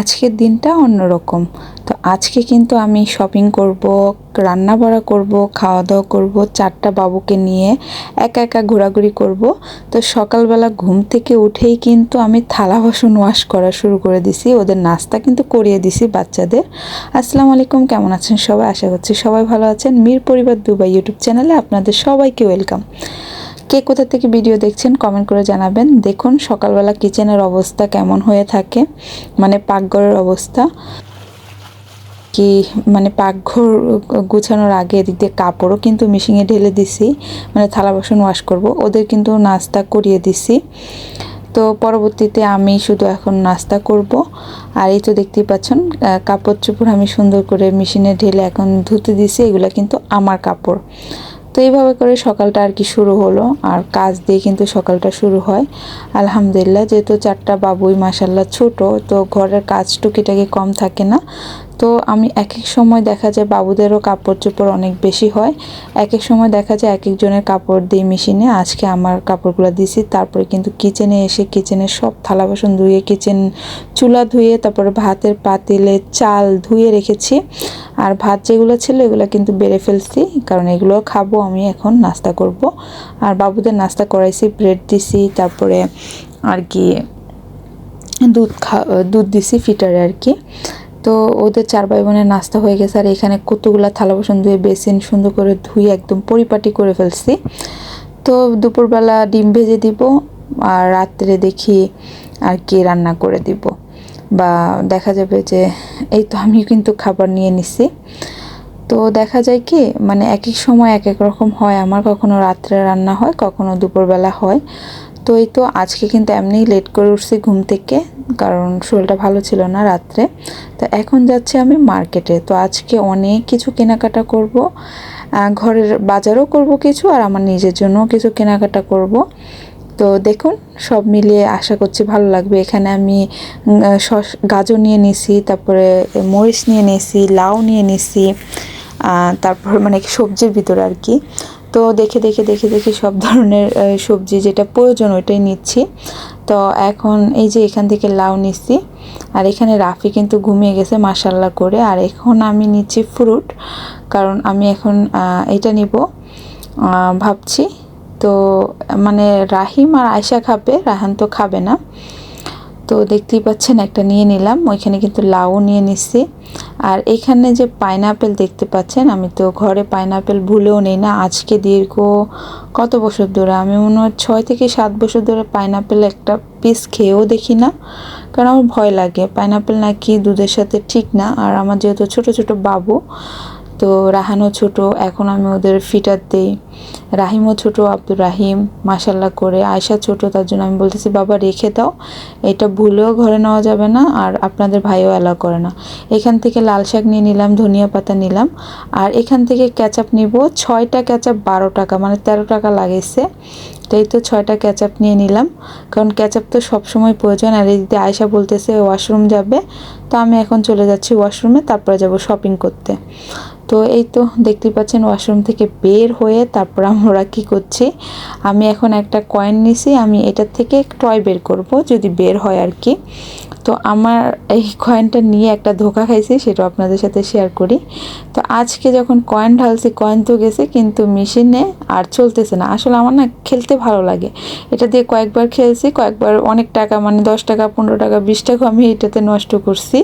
আজকের দিনটা অন্যরকম। তো আজকে কিন্তু আমি শপিং করব রান্না বাড়া করব খাওয়া দাওয়া করব, চারটা বাবুকে নিয়ে একা একা ঘোরাঘুরি করব। তো সকালবেলা ঘুম থেকে উঠেই কিন্তু আমি থালা বাসন ওয়াশ করা শুরু করে দিছি, ওদের নাস্তা কিন্তু করিয়ে দিছি বাচ্চাদের। আসসালামু আলাইকুম, কেমন আছেন সবাই? আশা করছি সবাই ভালো আছেন। মীর পরিবার দুবাই ইউটিউব চ্যানেলে আপনাদের সবাইকে ওয়েলকাম কে কোথা থেকে ভিডিও দেখছেন কমেন্ট করে জানাবেন। দেখুন সকালবেলা কিচেনের অবস্থা কেমন হয়ে থাকে মানে পাকঘরের অবস্থা। কি মানে পাকঘর গুছানোর আগে এদিক দিয়ে কাপড়ও কিন্তু মিশিংয়ে ঢেলে দিছি মানে থালা বাসন ওয়াশ করব। ওদের কিন্তু নাস্তা করিয়ে দিছি। তো পরবর্তীতে আমি শুধু এখন নাস্তা করব। আর এই তো দেখতেই পাচ্ছেন কাপড় চোপড় আমি সুন্দর করে মেশিনে ঢেলে এখন ধুতে দিছি। এগুলো কিন্তু আমার কাপড়। তো এইভাবে করে সকালটা আর কি শুরু হলো। আর কাজ দিয়ে কিন্তু সকালটা শুরু হয়। আলহামদুলিল্লাহ, যেহেতু চারটা বাবুই মাসাল্লাহ ছোট, তো ঘরের কাজ টুকিটাকি কম থাকে না। তো আমি এক এক সময় দেখা যায় বাবুদেরও কাপড় চোপড় অনেক বেশি হয়। এক এক সময় দেখা যায় এক একজনের কাপড় দিই মেশিনে আজকে আমার কাপড়গুলো দিছি। তারপরে কিন্তু কিচেনে এসে কিচেনের সব থালা বাসন ধুয়ে কিচেন চুলা ধুয়ে, তারপরে ভাতের পাতিলে চাল ধুয়ে রেখেছি। আর ভাত যেগুলো ছিল এগুলো কিন্তু বেড়ে ফেলছি, কারণ এগুলো খাব, আমি এখন নাস্তা করব। আর বাবুদের নাস্তা করাইছি, ব্রেড দিছি, তারপরে আর কি দুধ খা, দুধ দিছি ফিটারে আর কি। তো ওদের চার ভাই বোনের নাস্তা হয়ে গেছে, আর এখানে কতগুলা থালা বাসন ধুয়ে বেসিন সুন্দর করে ধুয়ে একদম পরিপাটি করে ফেলছি। তো দুপুরবেলা ডিম ভেজে দিব, আর রাত্রে দেখি আর কি রান্না করে দিব। বা দেখা যাবে যে এই তো আমি কিন্তু খাবার নিয়ে নিছি। তো দেখা যায় কি মানে এক এক সময় এক এক রকম হয়, আমার কখনো রাত্রে রান্না হয়, কখনো দুপুরবেলা হয়। তো এই তো আজকে কিন্তু এমনিই লেট করে উঠছি ঘুম থেকে, কারণ শরীরটা ভালো ছিল না রাত্রে। তো এখন যাচ্ছি আমি মার্কেটে তো আজকে অনেক কিছু কেনাকাটা করব। ঘরের বাজারও করব কিছু আর আমার নিজের জন্যও কিছু কেনাকাটা করব। তো দেখুন, সব মিলিয়ে আশা করছি ভালো লাগবে। এখানে আমি গাজর নিয়ে নিছি, তারপরে মরিচ নিয়ে নিছি, লাউ নিয়ে নিছি তারপর মানে সবজির ভিতরে আর কি। তো দেখে দেখে দেখে দেখে সব ধরনের সবজি যেটা প্রয়োজন ওইটাই নিচ্ছি। তো এখন এই যে এখান থেকে লাউ নিচ্ছি, আর এখানে রাফি কিন্তু ঘুমিয়ে গেছে মাসাল্লা করে। আর এখন আমি নিচ্ছি ফ্রুট, কারণ আমি এখন এটা নিব ভাবছি। তো মানে রাহিম আর আয়সা খাবে রাহান তো খাবে না। তো দেখতেই পাচ্ছেন, একটা নিয়ে নিলাম। ওইখানে কিন্তু লাউ নিয়ে নিচ্ছি। আর এখানে যে পাইনাপেল দেখতে পাচ্ছেন, আমি তো ঘরে পাইনাপেল ভুলেও নেই না। আজকে দীর্ঘ কত বছর ধরে? আমি মনে হয় ছয় থেকে সাত বছর ধরে পাইনাপেল একটা পিস খেয়েও দেখি না। কারণ আমার ভয় লাগে। পাইনাপেল নাকি দুধের সাথে ঠিক না। আর আমার যেহেতু ছোট ছোট বাবু তো রাহানও ছোট, এখন আমি ওদের ফিটার দিই। রাহিমও ছোট, আব্দুর রাহিম মাসাল্লাহ করে। আয়সা ছোট, তার জন্য আমি বলতেছি, বাবা, রেখে দাও। এটা ভুলেও ঘরে নেওয়া যাবে না আর আপনাদের ভাইও অ্যালাউ করে না। এখান থেকে লাল শাক নিয়ে নিলাম, ধনিয়া পাতা নিলাম। আর এখান থেকে ক্যাচাপ নিব, ছয়টা ক্যাচাপ বারো টাকা মানে তেরো টাকা লাগেছে। তাই তো ছয়টা ক্যাচাপ নিয়ে নিলাম। কারণ ক্যাচাপ তো সবসময় প্রয়োজন। আর এই দিদি আয়সা বলতেছে, ওয়াশরুম যাবে। তো আমি এখন চলে যাচ্ছি ওয়াশরুমে তারপরে যাব শপিং করতে। তো এই তো দেখতে পাচ্ছেন ওয়াশরুম থেকে বের হয়ে তারপর আমরা কী করছি? আমি এখন একটা কয়েন নিছি, আমি এটার থেকে টয় বের করব, যদি বের হয় আর কি। তো আমার এই কয়েনটা নিয়ে একটা ধোকা খাইছি, সেটা আপনাদের সাথে শেয়ার করি। তো আজকে যখন কয়েন ঢালছি কয়েন তো গেছে, কিন্তু মেশিনে আর চলতেছে না। আসলে আমার না খেলতে ভালো লাগে। এটা দিয়ে কয়েকবার খেলছি, কয়েকবার অনেক টাকা মানে দশ টাকা, পনেরো টাকা, বিশ টাকা আমি এটাতে নষ্ট করছি।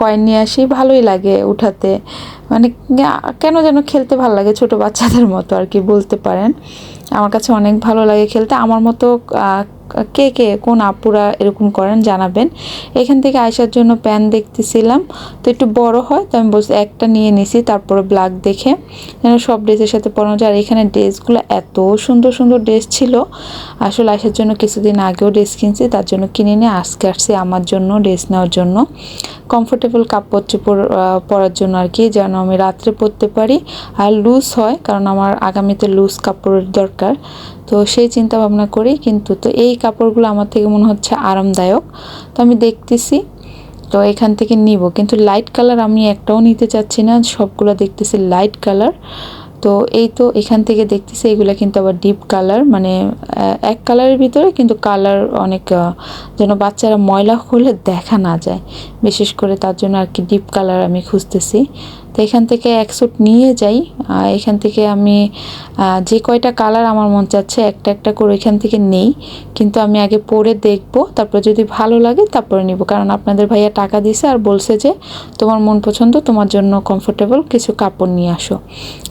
কয়েন নিয়ে আসি, ভালোই লাগে উঠাতে। মানে কেন যেন খেলতে ভালো লাগে ছোট বাচ্চাদের মতো আর কি, বলতে পারেন। আমার কাছে অনেক ভালো লাগে খেলতে। আমার মতো কে কে, কোন আপুরা এরকম করেন জানাবেন। এখান থেকে আসার জন্য প্যান দেখতেছিলাম। তো একটু বড় হয়, তো আমি বলছি একটা নিয়ে নিছি, তারপরে ব্ল্যাক দেখে। যেন সব ড্রেসের সাথে পরানো যায়। আর এখানে ড্রেসগুলো এত সুন্দর সুন্দর ড্রেস ছিল। আসলে আসার জন্য কিছুদিন আগেও ড্রেস কিনছি, তার জন্য কিনে নিয়ে আজকে আসছি আমার জন্য ড্রেস নেওয়ার জন্য। কমফোর্টেবল কাপড় পরার জন্য আর কি, যেন আমি রাত্রে পরতে পারি আর লুজ হয়, কারণ আমার আগামীতে লুজ কাপড়ের দরকার। তো সেই চিন্তা ভাবনা করি কিন্তু, তো এই কাপড়গুলো আমার থেকে মনে হচ্ছে আরামদায়ক। তো আমি দেখতেছি, তো এখান থেকে নিব। কিন্তু লাইট কালার আমি একটাও নিতে চাচ্ছি না, সবগুলো দেখতেছি লাইট কালার তো এই তো এখান থেকে দেখতেছি, এগুলো কিন্তু আবার ডিপ কালার মানে এক কালারের ভিতরে কিন্তু কালার অনেক যেন বাচ্চারা ময়লা হলে দেখা না যায়। বিশেষ করে তার জন্য আর কি ডিপ কালার আমি খুঁজতেছি। তো এখান থেকে এক স্যুট নিয়ে যাই। এখান থেকে আমি যে কয়টা কালার আমার মন চাচ্ছে একটা একটা করে এখান থেকে নেই। কিন্তু আমি আগে পরে দেখব, তারপর যদি ভালো লাগে তারপরে নিব। কারণ আপনাদের ভাইয়া টাকা দিছে আর বলছে যে, তোমার মন পছন্দ, তোমার জন্য কমফোর্টেবল কিছু কাপড় নিয়ে আসো।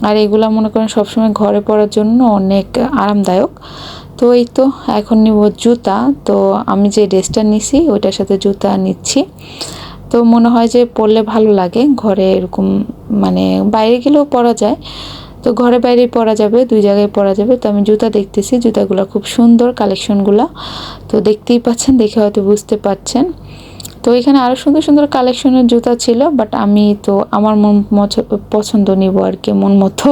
আর এগুলো মনে করেন সবসময় ঘরে পরার জন্য অনেক আরামদায়ক। তো এই তো, এখন নিব জুতা। তো আমি যে ড্রেসটা নিছি, ওইটার সাথে জুতা নিচ্ছি। তো মনে হয় যে পরলে ভালো লাগে। ঘরে এরকম মানে বাইরে গেলেও পরা যায়। তো ঘরে বাইরে পরা যাবে, দুই জায়গায় পরা যাবে। তো আমি জুতা দেখতেছি, জুতাগুলো খুব সুন্দর কালেকশনগুলো তো দেখতেই পাচ্ছেন, দেখে হয়তো বুঝতে পারছেন তো এখানে আরও সুন্দর সুন্দর কালেকশনের জুতা ছিল বাট আমি তো আমার মন পছন্দ নিব আর কি, মন মতো।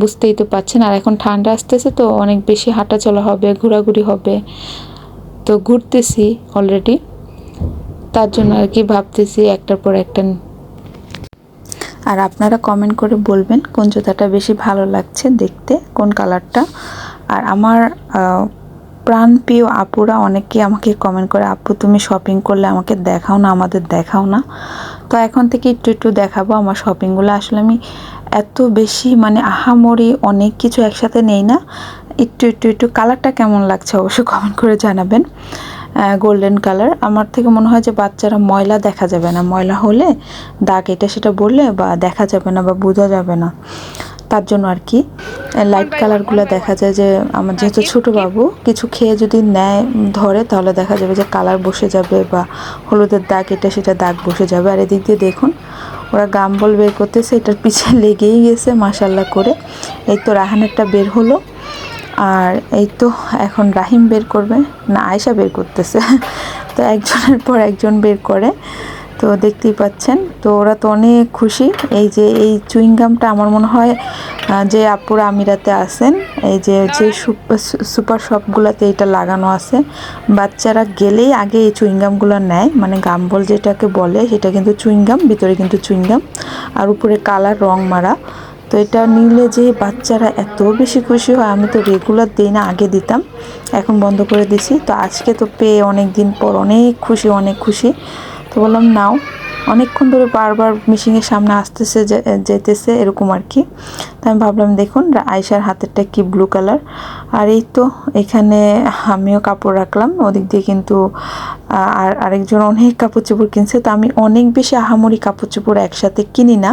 বুঝতেই তো পাচ্ছেন, আর এখন ঠান্ডা আসতেছে তো অনেক বেশি হাঁটা চলা হবে, ঘোরাঘুরি হবে। তো ঘুরতেছি অলরেডি তার জন্য আর কি ভাবতেছি একটার পর একটা। আর আপনারা কমেন্ট করে বলবেন কোন জুতাটা বেশি ভালো লাগছে দেখতে কোন কালারটা আর আমার আহ, প্রাণপ্রিয় আপুরা অনেকেই আমাকে কমেন্ট করে আপু তুমি শপিং করলে আমাকে দেখাও না আমাদের দেখাও না। তো এখন থেকে একটু একটু দেখাবো আমার শপিংগুলো আসলে আমি এত বেশি মানে আহামরি অনেক কিছু একসাথে নেই না। একটু একটু একটু কালারটা কেমন লাগছে অবশ্যই কমেন্ট করে জানাবেন। গোল্ডেন কালার আমার থেকে মনে হয় যে বাচ্চারা ময়লা দেখা যাবে না। ময়লা হলে দাগ এটা সেটা বললে বা দেখা যাবে না বা বোঝা যাবে না। তার জন্য আর কি লাইট কালারগুলো দেখা যায় যে আমার যেহেতু ছোট বাবু কিছু খেয়ে যদি নেয় ধরে তাহলে দেখা যাবে যে কালার বসে যাবে বা হলুদের দাগ এটা সেটা দাগ বসে যাবে। আর এদিক দিয়ে দেখুন ওরা গাম্বল বের করতেছে এটার পিছনে লেগেই গেছে মাসাল্লাহ করে। এই তো রাহানেরটা বের হলো। আর এই তো এখন রাহিম বের করবে, না আয়সা বের করতেছে। তো একজনের পর একজন বের করে। তো দেখতেই পাচ্ছেন, তো ওরা তো অনেক খুশি। এই যে, এই চুইংগামটা আমার মনে হয় যে আপুরা আমিরাতে আছেন, এই যে যে সুপার শপগুলোতে এটা লাগানো আছে। বাচ্চারা গেলেই আগে এই চুইংগামগুলো নেয় মানে গাম্বল যেটাকে বলে, সেটা কিন্তু চুইংগাম, ভিতরে কিন্তু চুইংগাম। আর উপরে কালার রং মারা। তো এটা নিলে যে বাচ্চারা এত বেশি খুশি হয়, আমি তো রেগুলার দিই না, আগে দিতাম, এখন বন্ধ করে দিছি। তো আজকে তো পেয়ে অনেক দিন পর অনেক খুশি অনেক খুশি। তো বললাম, নাও। অনেকক্ষণ ধরে বারবার মেশিনের সামনে আসতেছে যেতেছে, এরকম আর কি। তো আমি ভাবলাম, দেখুন আয়সার হাতেরটা কি ব্লু কালার আর এই তো এখানে আমিও কাপড় রাখলাম, ওদিক দিয়ে কিন্তু আর আরেকজন অনেক কাপড় চোপড় কিনছে। তো আমি অনেক বেশি আহামরি কাপড় চোপড় একসাথে কিনি না।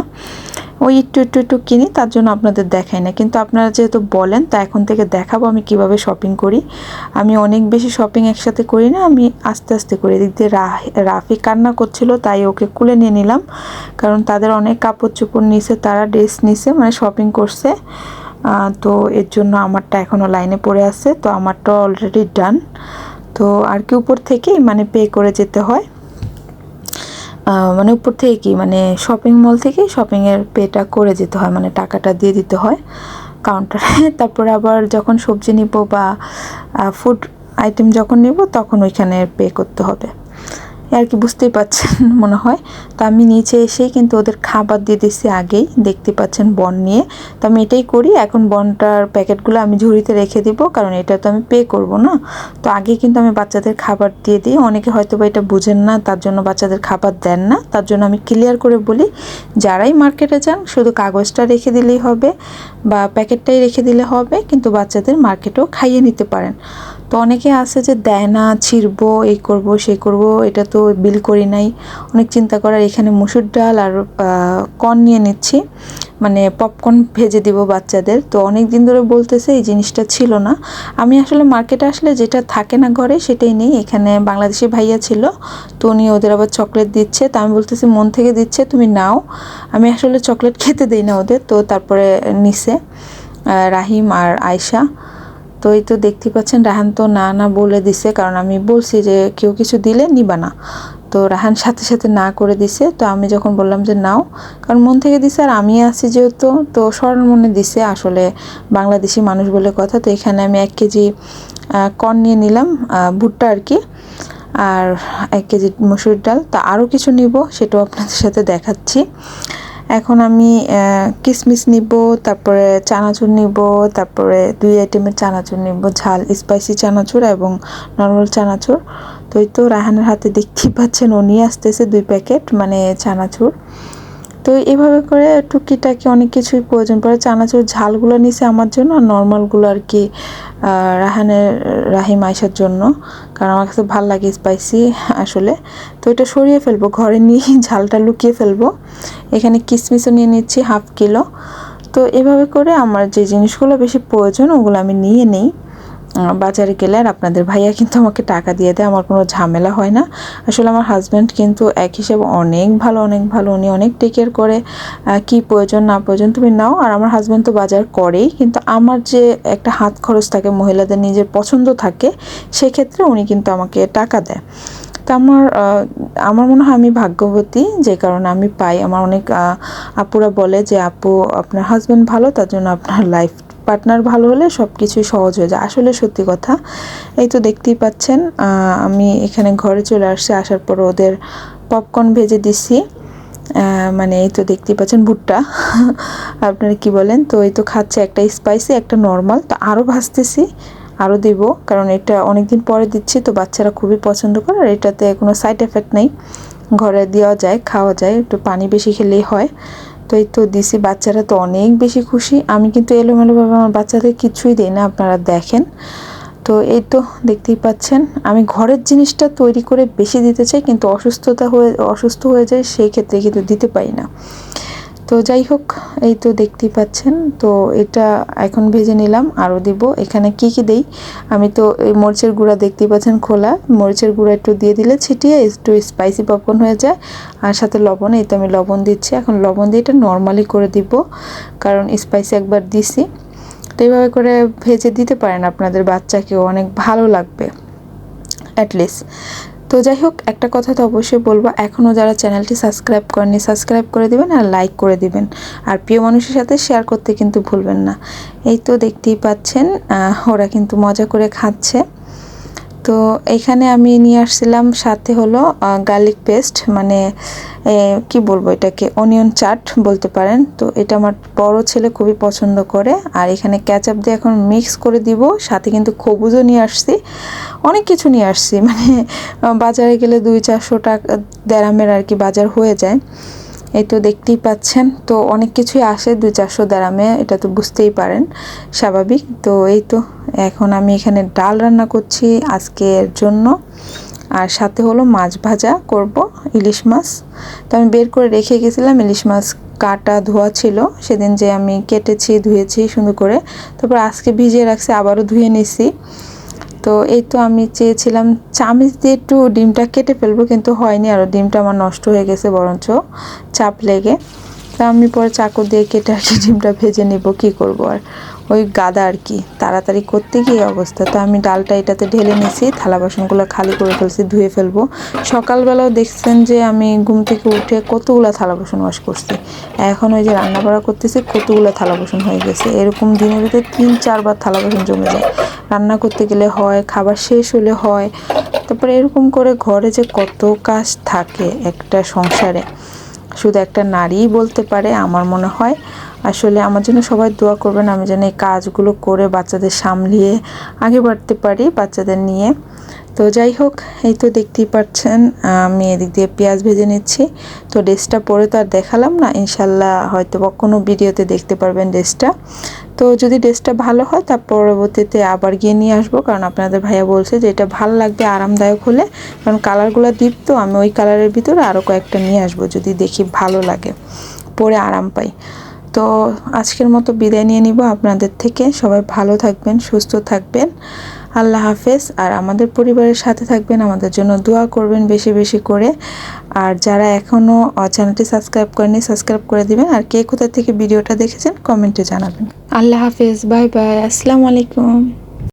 ওই একটু একটু একটু কিনি, তার জন্য আপনাদের দেখাই না। কিন্তু আপনারা যেহেতু বলেন, তা এখন থেকে দেখাবো আমি কীভাবে শপিং করি। আমি অনেক বেশি শপিং একসাথে করি না, আমি আস্তে আস্তে করি। এদিক দিয়ে রাফি কান্না করছিল, তাই ওকে কুলে নিয়ে নিলাম। কারণ তাদের অনেক কাপড় চোপড় নিছে, তারা ড্রেস নিছে মানে শপিং করছে। তো এর জন্য আমারটা এখনও লাইনে পড়ে আছে, তো আমারটা অলরেডি ডান তো আর কি উপর থেকেই মানে পে করে যেতে হয়। মানে উপর থেকে কি মানে শপিং মল থেকে শপিংয়ের পেটা করে যেতে হয় মানে টাকাটা দিয়ে দিতে হয় কাউন্টারে তারপর আবার যখন সবজি নিব বা ফুড আইটেম যখন নিব, তখন ওইখানে পে করতে হবে। আর কি বুঝতেই পাচ্ছেন মনে হয়। তো আমি নিচে এসেই কিন্তু ওদের খাবার দিয়ে দিচ্ছি আগেই, দেখতে পাচ্ছেন বন নিয়ে। তো আমি এটাই করি, এখন বনটার প্যাকেটগুলো আমি ঝুড়িতে রেখে দিব, কারণ এটা তো আমি পে করব না। তো আগে কিন্তু আমি বাচ্চাদের খাবার দিয়ে দিই। অনেকে হয়তো বা এটা বুঝেন না, তার জন্য বাচ্চাদের খাবার দেন না। তার জন্য আমি ক্লিয়ার করে বলি, যারাই মার্কেটে যান, শুধু কাগজটা রেখে দিলেই হবে বা প্যাকেটটাই রেখে দিলে হবে, কিন্তু বাচ্চাদের মার্কেটেও খাইয়ে নিতে পারেন। তো অনেকে আছে যে দেয় না, ছিড়বো, এই করব সেই করব, এটা তো বিল করি নাই। অনেক চিন্তা করার এখানে মুসুর ডাল আর কর্ন নিয়ে নিচ্ছি। মানে পপকর্ন ভেজে দিব বাচ্চাদের। তো অনেক দিন ধরে বলতেছে, এই জিনিসটা ছিল না। আমি আসলে মার্কেটে আসলে যেটা থাকে না ঘরে, সেটাই নেই। এখানে বাংলাদেশি ভাইয়া ছিল, তো উনি ওদের আবার চকলেট দিচ্ছে। তো আমি বলতেছি, মন থেকে দিচ্ছে, তুমি নাও। আমি আসলে চকলেট খেতে দিই না ওদের, তো তারপরে নিছে রাহিম আর আয়শা। তো এই তো দেখতে পাচ্ছেন, রাহান তো না না বলে দিছে। কারণ আমি বলছি যে, কেউ কিছু দিলে নিবা না। তো রাহান সাথে সাথে না করে দিছে। তো আমি যখন বললাম যে, নাও, কারণ মন থেকে দিছে আর আমি আছি যেহেতু, তো স্মরণ মনে দিছে আসলে বাংলাদেশি মানুষ বলে কথা। তো এখানে আমি এক কেজি কর্ন নিয়ে নিলাম ভুট্টা আর কি, আর এক কেজি মসুর ডাল। তা আরও কিছু নিব, সেটাও আপনাদের সাথে দেখাচ্ছি। এখন আমি কিসমিস নিব, তারপরে চানাচুর নিব, তারপরে দুই আইটেমের চানাচুর নিব, ঝাল স্পাইসি চানাচুর এবং নর্মাল চানাচুর। তো এই তো রাহানের হাতে দেখতেই পাচ্ছেন ও নিয়ে আসতেছে দুই প্যাকেট মানে চানাচুর। তো এভাবে করে টুকিটাকি অনেক কিছুই প্রয়োজন পড়ে। চানাচুর ঝালগুলো নিছে আমার জন্য আর নর্মালগুলো আর কি রাহানের রাহিম আয়সার জন্য। কারণ আমার কাছে ভালো লাগে স্পাইসি আসলে। তো এটা সরিয়ে ফেলব, ঘরে নিয়ে ঝালটা লুকিয়ে ফেলব। এখানে কিসমিসও নিয়ে নিচ্ছি, হাফ কিলো। তো এভাবে করে আমার যে জিনিসগুলো বেশি প্রয়োজন ওগুলো আমি নিয়ে নিই। বাজারে গেলে আর আপনাদের ভাইয়া কিন্তু আমাকে টাকা দিয়ে দেয়, আমার কোনো ঝামেলা হয় না। আসলে আমার হাজব্যান্ড কিন্তু এক হিসেবে অনেক ভালো অনেক ভালো, উনি অনেক টেক কেয়ার করে কি প্রয়োজন না প্রয়োজন তুমি নাও। আর আমার হাজব্যান্ড তো বাজার করেই, কিন্তু আমার যে একটা হাত খরচ থাকে, মহিলাদের নিজের পছন্দ থাকে, সেক্ষেত্রে উনি কিন্তু আমাকে টাকা দেয়। তো আমার আমার মনে হয় আমি ভাগ্যবতী, যে কারণে আমি পাই। আমার অনেক আপুরা বলে যে, আপু, আপনার হাজব্যান্ড ভালো, তার জন্য আপনার লাইফ পার্টনার ভালো হলে সব কিছুই সহজ হয়ে যায়। আসলে সত্যি কথা, এই তো দেখতেই পাচ্ছেন আমি এখানে ঘরে চলে আসছি, আসার পর ওদের পপকর্ন ভেজে দিছি। মানে এই তো দেখতেই পাচ্ছেন ভুট্টা। আপনারা কি বলেন? তো এই তো খাচ্ছে, একটা স্পাইসি একটা নর্মাল তো আরও ভাজতেছি আরও দিব, কারণ এটা অনেক দিন পরে দিচ্ছি, তো বাচ্চারা খুবই পছন্দ করে, আর এটাতে কোনো সাইড এফেক্ট নেই। ঘরে দেওয়া যায়, খাওয়া যায়, একটু পানি বেশি খেলেই হয়। তো এই তো দিছি। বাচ্চারা তো অনেক বেশি খুশি। আমি কিন্তু এলোমেলোভাবে আমার বাচ্চাদের কিছুই দিই না, আপনারা দেখেন। তো এই তো দেখতেই পাচ্ছেন, আমি ঘরের জিনিসটা তৈরি করে বেশি দিতে চাই, কিন্তু অসুস্থতা হয়ে, অসুস্থ হয়ে যায়, সেই ক্ষেত্রে কিন্তু দিতে পারি না। তো যাই হোক, এই তো দেখতেই পাচ্ছেন। তো এটা এখন ভেজে নিলাম, আরও দিব। এখানে কি কি দেই? আমি তো এই মরিচের গুঁড়া দেখতেই পাচ্ছেন খোলা। মরিচের গুঁড়া একটু দিয়ে দিলে ছিটিয়ে একটু স্পাইসি পপকর্ন হয়ে যায়। আর সাথে লবণ, এই তো আমি লবণ দিচ্ছি। এখন লবণ দিয়ে এটা নর্মালি করে দিব, কারণ স্পাইসি একবার দিছি। তো এইভাবে করে ভেজে দিতে পারেন আপনাদের বাচ্চাকেও, অনেক ভালো লাগবে অ্যাটলিস্ট তো যাই হোক একটা কথা তো অবশ্যই বলব, এখনও যারা চ্যানেলটি সাবস্ক্রাইব করেনি সাবস্ক্রাইব করে দিবেন আর লাইক করে দিবেন। আর প্রিয় মানুষের সাথে শেয়ার করতে কিন্তু ভুলবেন না। এই তো দেখতেই পাচ্ছেন ওরা কিন্তু মজা করে খাচ্ছে। তো এখানে আমি নিয়ে আসছিলাম সাথে হলো গার্লিক পেস্ট মানে কি বলব এটাকে অনিয়ন চাট বলতে পারেন। তো এটা আমার বড় ছেলে খুবই পছন্দ করে। আর এখানে ক্যাচআপ দিয়ে এখন মিক্স করে দিব, সাথে কিন্তু খবুজও নিয়ে আসছি। অনেক কিছু নিয়ে আসছি মানে বাজারে গেলে দুই চারশো টাকা, দেড়ামের আর কি বাজার হয়ে যায়। এই তো দেখতেই পাচ্ছেন। তো অনেক কিছুই আসে দুই চারশো দারামে, এটা তো বুঝতেই পারেন, স্বাভাবিক। তো এই তো, এখন আমি এখানে ডাল রান্না করছি আজকের জন্য। আর সাথে হলো মাছ ভাজা করব, ইলিশ মাছ। তো আমি বের করে রেখে গেছিলাম, ইলিশ মাছ কাটা ধোয়া ছিল। সেদিন যে আমি কেটেছি, ধুয়েছি, সুন্দর করে। তারপর আজকে ভিজিয়ে রাখছি, আবারও ধুয়ে নিছি। তো এই তো আমি চেয়েছিলাম চামিচ দিয়ে একটু ডিমটা কেটে ফেলব, কিন্তু হয়নি, আর ডিমটা আমার নষ্ট হয়ে গেছে বরঞ্চ চাপ লেগে। তা আমি পরে চাকু দিয়ে কেটে আর কি ডিমটা ভেজে নিব, কি করব আর? ওই গাদা আর কি, তাড়াতাড়ি করতে গিয়ে অবস্থা। তো আমি ডালটা এটাতে ঢেলে নিছি, থালা বাসনগুলো খালি করে ফেলছি, ধুয়ে ফেলব। সকালবেলাও দেখছেন যে আমি ঘুম থেকে উঠে কতগুলো থালা বাসন ওয়াশ করছি। এখন ওই যে রান্না বাড়া করতেছি, কতগুলো থালা বাসন হয়ে গেছে। এরকম দিনের ভিতরে তিন, চারবার থালা বাসন জমে যায়। রান্না করতে গেলে হয়, খাবার শেষ হলে হয়। তারপরে এরকম করে ঘরে যে কত কাজ থাকে একটা সংসারে। শুধু একটা নারীই বলতে পারে, আমার মনে হয়। আসলে আমার জন্য সবাই দোয়া করবেন, আমি যেন এই কাজগুলো করে বাচ্চাদের সামলিয়ে আগে বাড়তে পারি বাচ্চাদের নিয়ে। তো যাই হোক, এই তো দেখতেই পাচ্ছেন, আমি এদিক দিয়ে পেঁয়াজ ভেজে নিচ্ছি। তো ড্রেসটা পরে তো আর দেখালাম না, ইনশাল্লাহ হয়তো বা কোনো ভিডিওতে দেখতে পারবেন ড্রেসটা। তো যদি ড্রেসটা ভালো হয়, তার পরবর্তীতে আবার গিয়ে নিয়ে আসব। কারণ আপনাদের ভাইয়া বলছে যে, এটা ভালো লাগবে, আরামদায়ক হলে। কারণ কালারগুলো ডিপ তো, আমি ওই কালারের ভিতরে আরও কয়েকটা নিয়ে আসব, যদি দেখি ভালো লাগে। পরে আরাম পাই। তো আজকের মতো বিদায় নিয়ে নিব আপনাদের থেকে। সবাই ভালো থাকবেন, সুস্থ থাকবেন। আল্লাহ হাফেজ। আর আমাদের পরিবারের সাথে থাকবেন, আমাদের জন্য দোয়া করবেন বেশি বেশি করে। আর যারা এখনও চ্যানেলটি সাবস্ক্রাইব করেনি সাবস্ক্রাইব করে দিবেন। আর কে কোথা থেকে ভিডিওটা দেখেছেন, কমেন্টে জানাবেন। আল্লাহ হাফেজ, বাই বাই, আসসালামু আলাইকুম।